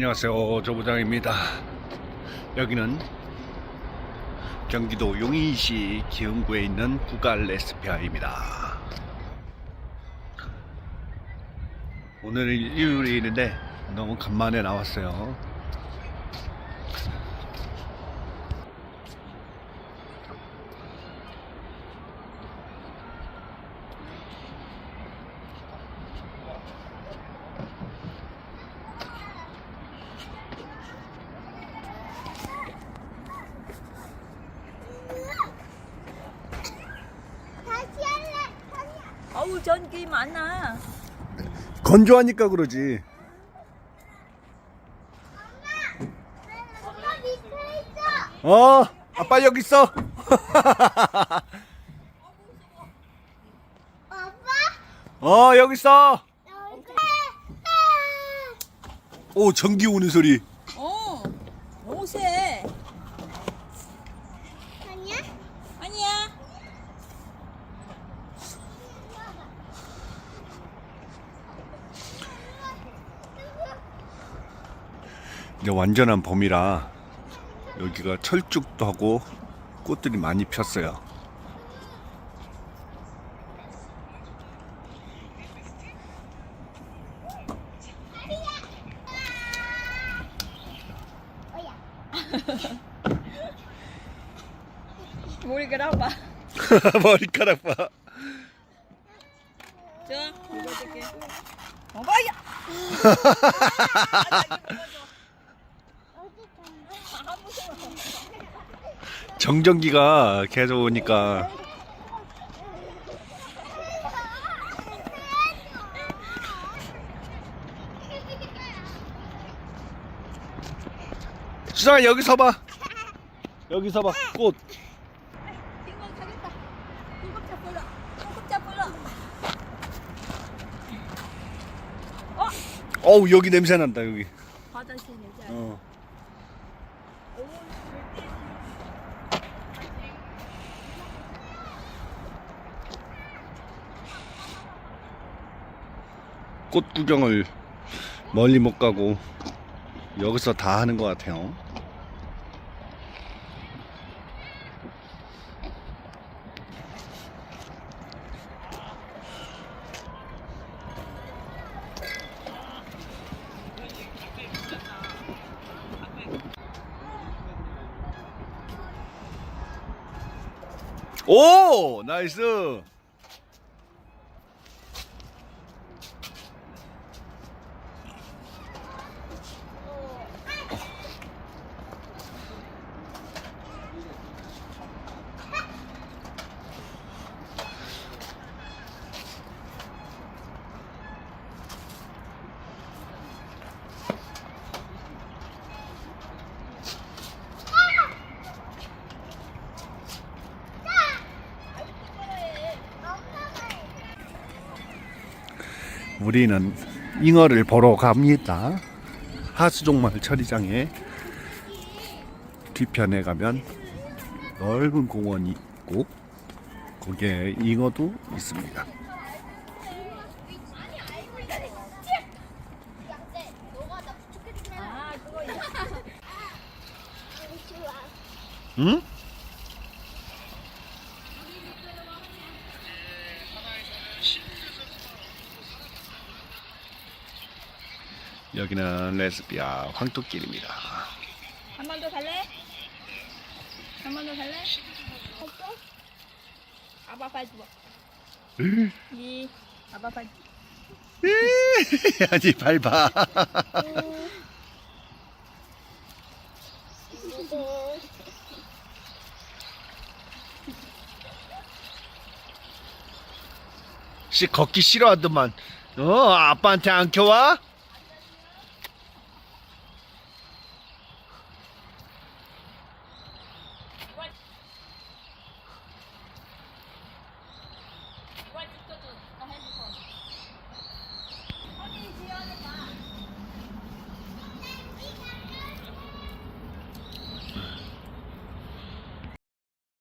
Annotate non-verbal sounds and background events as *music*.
안녕하세요. 조부장입니다. 여기는 경기도 용인시 기흥구에 있는 구갈 레스피아입니다. 오늘은 일요일인데 너무 간만에 나왔어요. 어우 전기 많아. 건조하니까 그러지. 엄마 밑에 있어. 어, 아빠 여기 있어. *laughs* 아빠. 어, 여기 있어. 여기. 오, 전기 오는 소리. 어. 옷에 아니야? 아니야. 이제 완전한 봄이라 여기가 철쭉도 하고 꽃들이 많이 폈어요. *laughs* 머리카락 봐. *laughs* 머리카락 봐. 자, 이거 줄게. 어봐야. 정전기가 계속 오니까 수정아 여기 서봐. 여기 서봐. 꽃. 어우 여기 냄새 난다 여기. 화장실 내자. 어. 꽃 구경을 멀리 못 가고 여기서 다 하는 것 같아요. 오 나이스. 우리는 잉어를 보러 갑니다. 하수종말 처리장에 뒤편에 가면 넓은 공원이 있고 거기에 잉어도 있습니다. 응? 여기는 레스비아 황토길입니다. 한 번더 살래? 한 번더 살래? 아빠 빨리 줘. 이 아빠 빨리. *laughs* 아니 밟아. 씨 걷기 싫어하더만. 어 아빠한테 안 켜와?